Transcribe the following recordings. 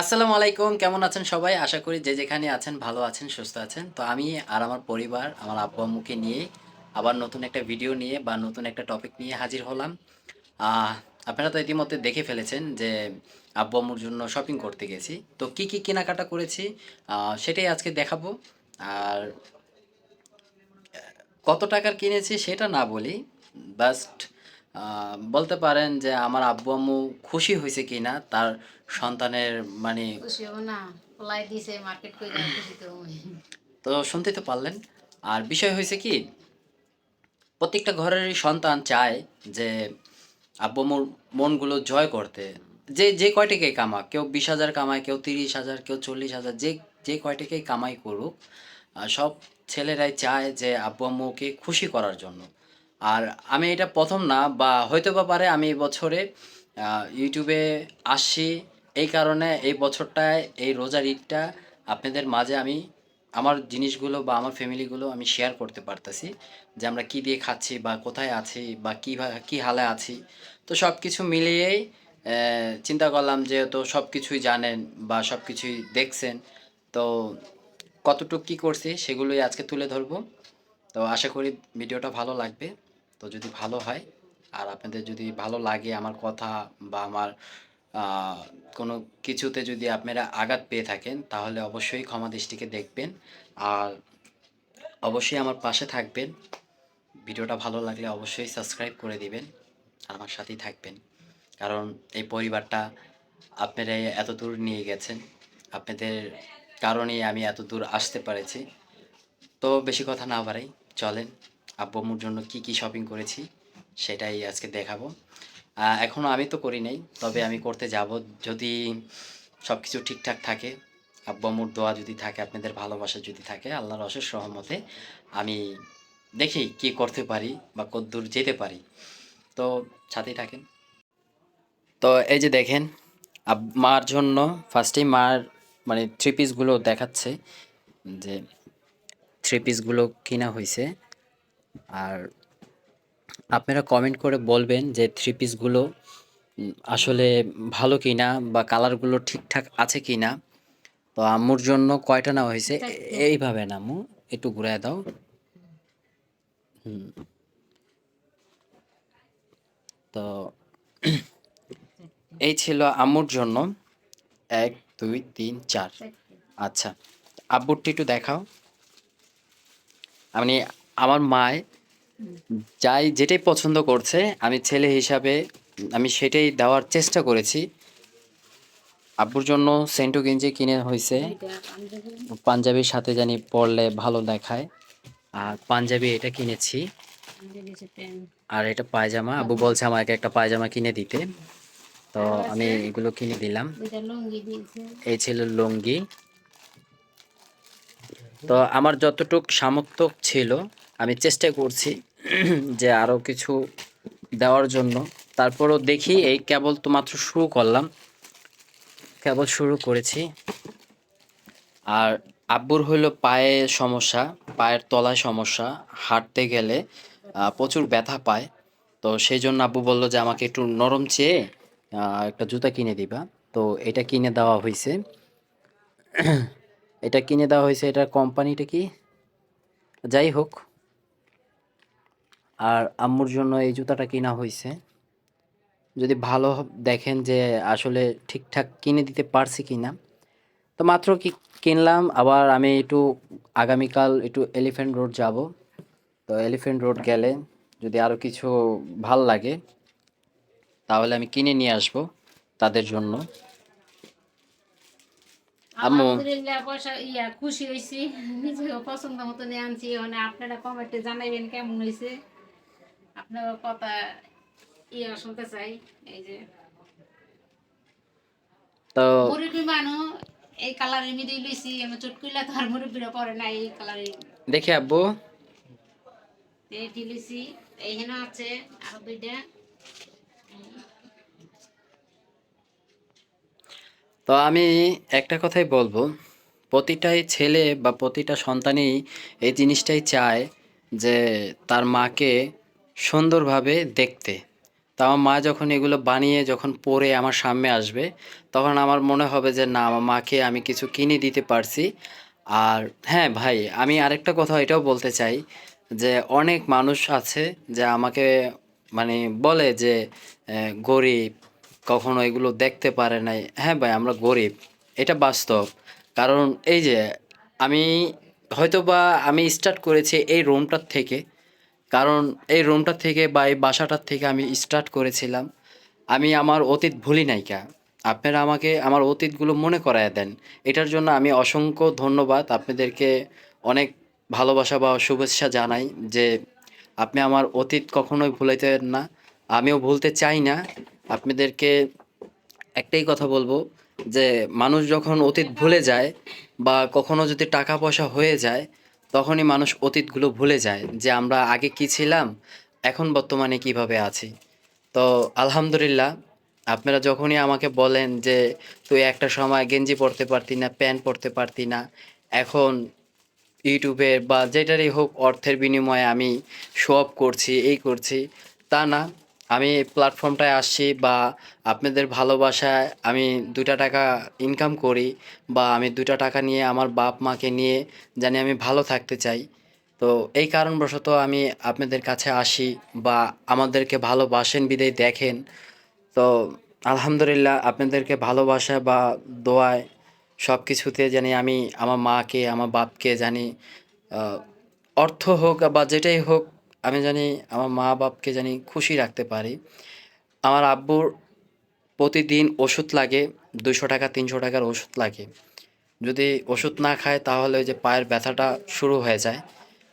আসসালামু আলাইকুম, কেমন আছেন সবাই? আশা করি যে যেখানে আছেন ভালো আছেন, সুস্থ আছেন। তো আমি আর আমার পরিবার, আমার আব্বু আম্মুকে নিয়ে আবার নতুন একটা ভিডিও নিয়ে বা নতুন একটা টপিক নিয়ে হাজির হলাম। আপনারা তো ইতিমধ্যে দেখে ফেলেছেন যে আব্বু আম্মুর জন্য শপিং করতে গেছি। তো কি কি কেনাকাটা করেছি? সেটাই আজকে দেখাবো। আর কত টাকার কিনেছি সেটা না বলি জাস্ট বলতে পারেন যে আমার আব্বু আম্মু খুশি হয়েছে কিনা তার সন্তানের মানে না তো শুনতে তো পারলেন। আর বিষয় হয়েছে কি প্রত্যেকটা ঘরেরই সন্তান চায় যে আব্বু আম্মুর মনগুলো জয় করতে। যে যে কয়টাকে কামাক কেউ বিশ হাজার কামায় কেউ তিরিশ হাজার কেউ চল্লিশ হাজার যে যে কয়টাকেই কামাই করুক সব ছেলেরাই চায় যে আব্বু আম্মুকে খুশি করার জন্য। আর আমি এটা প্রথম না, বা হয়তো বা পারে আমি এই বছরে ইউটিউবে আসছি, এই কারণে এই বছরটায়, এই রোজার ঈদটা আপনাদের মাঝে আমি আমার জিনিসগুলো বা আমার ফ্যামিলিগুলো আমি শেয়ার করতে পারতেছি যে আমরা কী দিয়ে খাচ্ছি বা কোথায় আছি বা কী কী হালে আছি। তো সব কিছু মিলিয়েই চিন্তা করলাম যেহেতু সব কিছুই জানেন বা সব কিছুই দেখছেন, তো কতটুকু কী করছি সেগুলোই আজকে তুলে ধরবো। তো আশা করি ভিডিওটা ভালো লাগবে। তো যদি ভালো হয়, আর আপনাদের যদি ভালো লাগে আমার কথা বা আমার কোনো কিছুতে যদি আপনারা আঘাত পেয়ে থাকেন, তাহলে অবশ্যই ক্ষমা দৃষ্টিকে দেখবেন। আর অবশ্যই আমার পাশে থাকবেন। ভিডিওটা ভালো লাগলে অবশ্যই সাবস্ক্রাইব করে দিবেন আর আমার সাথেই থাকবেন। কারণ এই পরিবারটা আপনারা এত দূর নিয়ে গেছেন, আপনাদের কারণেই আমি এত দূর আসতে পেরেছি। তো বেশি কথা না বাড়াই, চলেন আব্বু জন্য কি কি শপিং করেছি সেটাই আজকে দেখাবো। আহ, এখনও আমি তো করি নাই তবে আমি করতে যাব। যদি সব কিছু ঠিকঠাক থাকে আব্বু দোয়া যদি থাকে আপনাদের ভালোবাসা যদি থাকে আল্লাহর অশেষ রহমতে আমি দেখি কি করতে পারি বা কতদূর যেতে পারি। তো সাথেই থাকেন। তো এই যে দেখেন মার জন্য ফার্স্টেই মার মানে থ্রি পিসগুলো দেখাচ্ছে যে থ্রি পিসগুলো কিনা হয়েছে আর আপনারা কমেন্ট করে বলবেন যে থ্রি পিসগুলো আসলে ভালো কিনা বা কালারগুলো ঠিকঠাক আছে কিনা। তো আম্মুর জন্য কয়টা নেওয়া হয়েছে? এইভাবে না আম্মু একটু ঘুরায় দাও। হুম। তো এই ছিল আম্মুর জন্য। এক দুই তিন চার। আচ্ছা আব্বুরটি একটু দেখাও। আমি আমার মায় যাই যেটাই পছন্দ করছে আমি ছেলে হিসাবে আমি সেটাই দেওয়ার চেষ্টা করেছি। আব্বুর জন্য সেন্টু গেঞ্জি কিনে হয়েছে পাঞ্জাবির সাথে জানি পরলে ভালো দেখায়। আর পাঞ্জাবি এটা কিনেছি। আর এটা পায়জামা। আব্বু বলছে আমাকে একটা পায়জামা কিনে দিতে। তো আমি এগুলো কিনে দিলাম। এই ছিল লুঙ্গি। তো আমার যতটুক সামর্থ্য ছিল আমি চেষ্টা করছি যে আরও কিছু দেওয়ার জন্য। তারপরও দেখি এই কেবল তো মাত্র শুরু করলাম। কেবল শুরু করেছি। আর আব্বুর হইল পায়ে সমস্যা, পায়ের তলায় সমস্যা, হাঁটতে গেলে প্রচুর ব্যথা পায়। তো সেই জন্য আব্বু বলল যে, আমাকে একটু নরম চেয়ে একটা জুতা কিনে দিবা। তো এটা কিনে দেওয়া হয়েছে এটা কিনে দেওয়া হয়েছে এটার কোম্পানিটা কি? যাই হোক। আর আম্মুর জন্য এই জুতাটা কিনা হয়েছে যদি ভালো দেখেন যে আসলে ঠিকঠাক কিনে দিতে পারছি কিনা। তো মাত্র কি কিনলাম, আবার আমি একটু আগামীকাল একটু এলিফ্যান্ট রোড যাব। তো এলিফ্যান্ট রোড গেলে যদি আরও কিছু ভালো লাগে, তাহলে আমি কিনে নিয়ে আসব তাদের জন্য। আম্মু। পয়সা, ইয়া, খুশি হয়েছি নিজেও পছন্দ মতো নিয়ে আনছি। মানে আপনারা কমেন্টে জানাবেন কেমন হয়েছে কথা ইয়া শুনতে চাই এই যে। তো এই লইছি আমি চটকুইলা তো আর মুরব্বীরা পরে না এই কালারের দেখি আব্বু। এটি লইছি। এইখানে আছে আর দুইটা। তো আমি একটা কথাই বলব প্রতিটাই ছেলে বা প্রতিটা সন্তানই এই জিনিসটাই চায় যে তার মাকে সুন্দরভাবে দেখতে। তো আমার মা যখন এগুলো বানিয়ে যখন পরে আমার সামনে আসবে, তখন আমার মনে হবে যে, না আমার মাকে আমি কিছু কিনে দিতে পারছি। আর হ্যাঁ ভাই, আমি আরেকটা কথা এটাও বলতে চাই যে, অনেক মানুষ আছে যে আমাকে মানে বলে যে গরিব, কখনো এগুলো দেখতে পারে নাই। হ্যাঁ ভাই, আমরা গরিব, এটা বাস্তব। কারণ এই যে, আমি হয়তো বা আমি স্টার্ট করেছি এই রুমটার থেকে কারণ এই রুমটার থেকে বা এই বাসাটার থেকে আমি স্টার্ট করেছিলাম। আমি আমার অতীত ভুলি নাইকা আপনারা আমাকে আমার অতীতগুলো মনে করায় দেন। এটার জন্য আমি অসংখ্য ধন্যবাদ আপনাদেরকে অনেক ভালোবাসা বা শুভেচ্ছা জানাই যে আপনি আমার অতীত কখনোই ভুলাইতে না। আমিও ভুলতে চাই না। আপনাদেরকে একটাই কথা বলব যে মানুষ যখন অতীত ভুলে যায় বা কখনো যদি টাকা পয়সা হয়ে যায় তখনই মানুষ অতীতগুলো ভুলে যায় যে আমরা আগে কি ছিলাম, এখন বর্তমানে কীভাবে আছি। তো আলহামদুলিল্লাহ, আপনারা যখনই আমাকে বলেন যে, তুই একটা সময় গেঞ্জি পরতে পারতি না, প্যান্ট পরতে পারতি না, এখন ইউটিউবের বা যেটারই হোক অর্থের বিনিময়ে আমি শো করছি, এই করছি, তা না। আমি প্ল্যাটফর্মটায় আসছি বা আপনাদের ভালোবাসায় আমি দুটা টাকা ইনকাম করি বা আমি দুটা টাকা নিয়ে আমার বাপ মাকে নিয়ে জানি আমি ভালো থাকতে চাই। তো এই কারণবশত আমি আপনাদের কাছে আসি বা আমাদেরকে ভালোবাসেন, বিদায় দেখেন। তো আলহামদুলিল্লাহ আপনাদেরকে ভালোবাসা বা দোয়ায় সব কিছুতে জানি আমি আমার মাকে, আমার বাপকে জানি অর্থ হোক বা যেটাই হোক আমি জানি আমার মা বাপকে জানি খুশি রাখতে পারি। আমার আব্বুর প্রতিদিন ওষুধ লাগে দুশো টাকা, তিনশো টাকার ওষুধ লাগে। যদি ওষুধ না খায় তাহলে ওই যে পায়ের ব্যথাটা শুরু হয়ে যায়।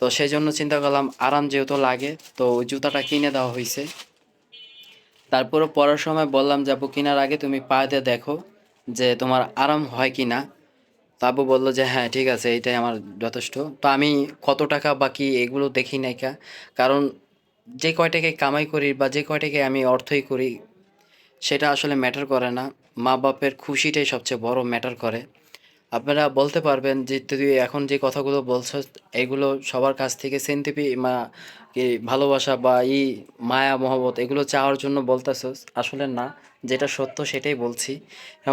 তো সেই জন্য চিন্তা করলাম, আরাম যেহেতু লাগে, তো ওই জুতাটা কিনে দেওয়া হয়েছে। তারপরে পড়ার সময় বললাম, যাব কেনার আগে তুমি পায়ে দেখো যে তোমার আরাম হয় কি না তাবু বলল যে হ্যাঁ ঠিক আছে, এইটাই আমার যথেষ্ট। তো আমি কত টাকা বাকি এগুলো দেখি নাই কা কারণ যে কয়টাকে কামাই করি বা যে কয়টাকে আমি অর্থই করি, সেটা আসলে ম্যাটার করে না। মা বাপের খুশিটাই সবচেয়ে বড় ম্যাটার করে। আপনারা বলতে পারবেন যে তুই এখন যে কথাগুলো বলছো এগুলো সবার কাছ থেকে সেন্টিপি মা ভালোবাসা বা ই মায়া, মহব্বত, এগুলো চাওয়ার জন্য বলতেছস। আসলে না, যেটা সত্য সেটাই বলছি।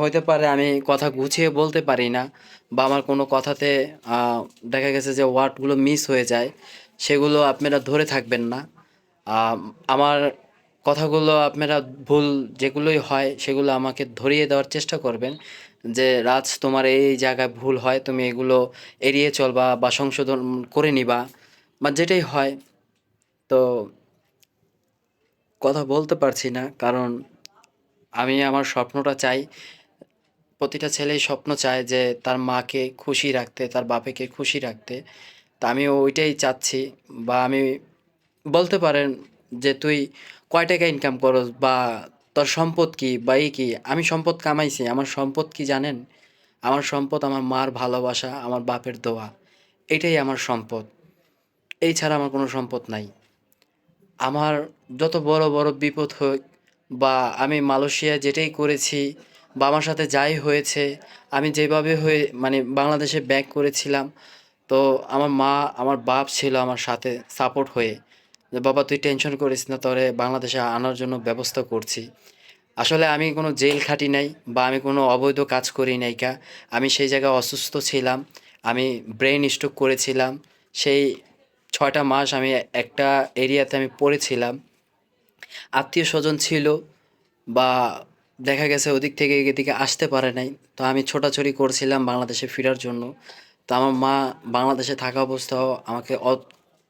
হইতে পারে আমি কথা গুছিয়ে বলতে পারি না বা আমার কোনো কথাতে দেখা গেছে যে ওয়ার্ডগুলো মিস হয়ে যায়, সেগুলো আপনারা ধরে থাকবেন না। আমার কথাগুলো আপনারা ভুল যেগুলোই হয়, সেগুলো আমাকে ধরিয়ে দেওয়ার চেষ্টা করবেন। যে রাজ, তোমার এই জায়গায় ভুল হয়, তুমি এগুলো এড়িয়ে চলবা বা সংশোধন করে নিবা বা যেটাই হয়। তো কথা বলতে পারছি না, কারণ আমি আমার স্বপ্নটা চাই, প্রতিটা ছেলেই স্বপ্ন চায় যে তার মাকে খুশি রাখতে, তার বাপেকে খুশি রাখতে। তা আমি ওইটাই চাচ্ছি বা আমি বলতে পারেন যে তুই কয় টাকা ইনকাম করস বা তোর সম্পদ কি? বা এই কি? আমি সম্পদ কামাইছি। আমার সম্পদ কি জানেন? আমার সম্পদ আমার মার ভালোবাসা, আমার বাপের দোয়া। এটাই আমার সম্পদ। এই ছাড়া আমার কোনো সম্পদ নাই। আমার যত বড় বড় বিপদ হোক বা আমি মালয়েশিয়া যেটাই করেছি বা আমার সাথে যাই হয়েছে, আমি যেভাবে হয়ে মানে বাংলাদেশে ব্যাক করেছিলাম, তো আমার মা, আমার বাপ ছিল আমার সাথে সাপোর্ট হয়ে। যে, বাবা, তুই টেনশন করিস না, তোরে বাংলাদেশে আনার জন্য ব্যবস্থা করছি। আসলে আমি কোনো জেল খাটি নাই বা আমি কোনো অবৈধ কাজ করি নাই কা। আমি সেই জায়গায় অসুস্থ ছিলাম, আমি ব্রেন স্ট্রোক করেছিলাম। সেই ছয়টা মাস আমি একটা এরিয়াতে আমি পড়েছিলাম। আত্মীয় স্বজন ছিল বা দেখা গেছে ওদিক থেকে এদিকে আসতে পারে নাই। তো আমি ছোটাছুটি করছিলাম বাংলাদেশে ফেরার জন্য। তো আমার মা বাংলাদেশে থাকা অবস্থাও আমাকে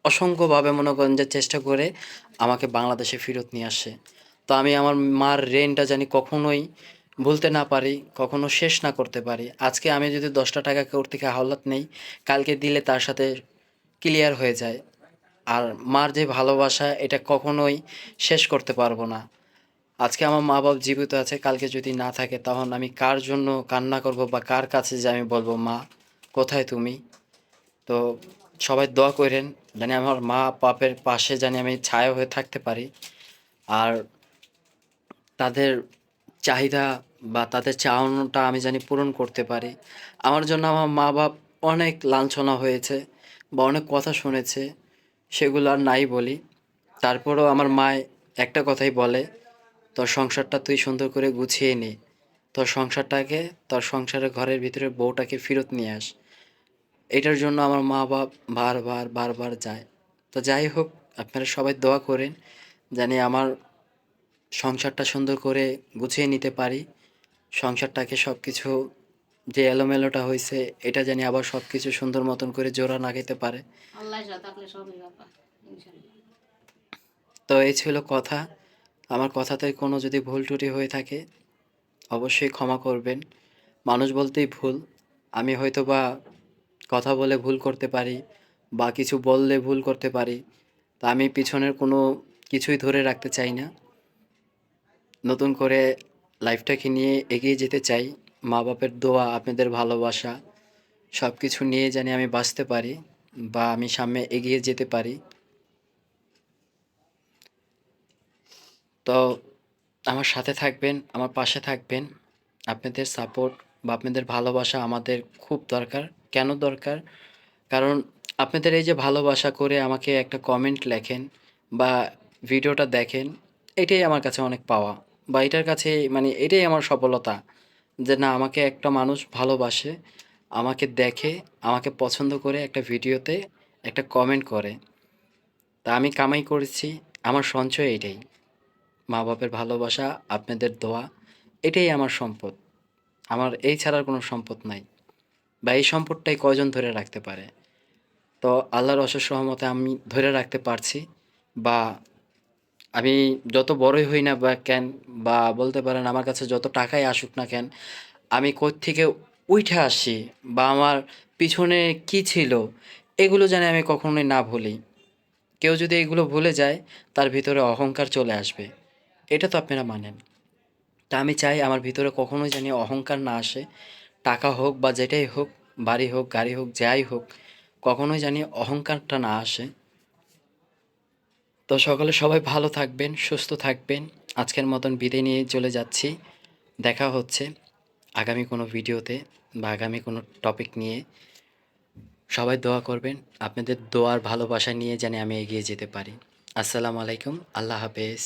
অসংখ্যভাবে মনে করেন যে চেষ্টা করে আমাকে বাংলাদেশে ফেরত নিয়ে আসে। তো আমি আমার মার রেনটা জানি কখনোই ভুলতে না পারি, কখনো শেষ না করতে পারি। আজকে আমি যদি দশটা টাকা কেউ থেকে হাওলাত নেই, কালকে দিলে তার সাথে ক্লিয়ার হয়ে যায়। আর মার যে ভালোবাসা, এটা কখনোই শেষ করতে পারব না। আজকে আমার মা বাপ জীবিত আছে, কালকে যদি না থাকে, তখন আমি কার জন্য কান্না করব বা কার কাছে যে আমি বলব, মা, কোথায় তুমি? তো সবাই দোয়া করেন জানি আমার মা বাপের পাশে জানি আমি ছায়া হয়ে থাকতে পারি। আর তাদের চাহিদা বা তাদের চাওয়ানোটা আমি জানি পূরণ করতে পারি। আমার জন্য আমার মা বাপ অনেক লাঞ্ছনা হয়েছে বা অনেক কথা শুনেছে, সেগুলো আর নাই বলি। তারপরেও আমার মায় একটা কথাই বলে, তোর সংসারটা তুই সুন্দর করে গুছিয়ে নে। তোর সংসারটাকে, তোর সংসারের ঘরের ভিতরে বউটাকে ফেরত নিয়ে আস। এটার জন্য আমার মা বাপ বারবার বারবার যায়। তো যাই হোক আপনারা সবাই দোয়া করেন জানি আমার সংসারটা সুন্দর করে গুছিয়ে নিতে পারি। সংসারটাকে সব কিছু যে এলোমেলোটা হয়েছে এটা জানি আবার সব কিছু সুন্দর মতন করে জোড়া লাগাইতে পারে। তো এই ছিল কথা। আমার কথাতে কোনো যদি ভুল ত্রুটি হয়ে থাকে অবশ্যই ক্ষমা করবেন। মানুষ বলতেই ভুল। আমি হয়তো বা কথা বলে ভুল করতে পারি বা কিছু বললে ভুল করতে পারি, তা আমি পিছনের কোনো কিছুই ধরে রাখতে চাই না। নতুন করে লাইফটাকে নিয়ে এগিয়ে যেতে চাই মা বাপের দোয়া, আপনাদের ভালোবাসা সব কিছু নিয়ে জানি আমি বাঁচতে পারি বা আমি সামনে এগিয়ে যেতে পারি। তো আমার সাথে থাকবেন, আমার পাশে থাকবেন। আপনাদের সাপোর্ট বা আপনাদের ভালোবাসা আমাদের খুব দরকার। কেন দরকার? কারণ আপনাদের এই যে ভালোবাসা করে আমাকে একটা কমেন্ট লেখেন বা ভিডিওটা দেখেন, এটাই আমার কাছে অনেক পাওয়া বা এটার কাছে মানে এটাই আমার সফলতা যে না, আমাকে একটা মানুষ ভালোবাসে, আমাকে দেখে, আমাকে পছন্দ করে একটা ভিডিওতে একটা কমেন্ট করে। তা আমি কামাই করেছি, আমার সঞ্চয় এটাই। মা বাপের ভালোবাসা, আপনাদের দোয়া, এটাই আমার সম্পদ। আমার এই ছাড়ার কোনো সম্পদ নাই। বা এই সম্পদটাই কয়জন ধরে রাখতে পারে? তো আল্লাহর অশেষ সহমতে আমি ধরে রাখতে পারছি বা আমি যত বড়ই হই না বা কেন বা বলতে পারেন আমার কাছে যত টাকাই আসুক না কেন, আমি থেকে উঠে আসি বা আমার পিছনে কি ছিল এগুলো জানি আমি কখনোই না ভুলি। কেউ যদি এগুলো ভুলে যায়, তার ভিতরে অহংকার চলে আসবে। এটা তো আপনারা মানেন। তা আমি চাই আমার ভিতরে কখনোই জানি অহংকার না আসে। টাকা হোক বা যেটাই হোক, বাড়ি হোক, গাড়ি হোক, যাই হোক, কখনোই জানি অহংকারটা না আসে। তো সকালে সবাই ভালো থাকবেন, সুস্থ থাকবেন। আজকের মতন বিদায় নিয়ে চলে যাচ্ছি। দেখা হচ্ছে আগামী কোনো ভিডিওতে বা আগামী কোনো টপিক নিয়ে। সবাই দোয়া করবেন, আপনাদের দোয়ার ভালোবাসা নিয়ে জানি আমি এগিয়ে যেতে পারি। আসসালামু আলাইকুম, আল্লাহ হাফেজ।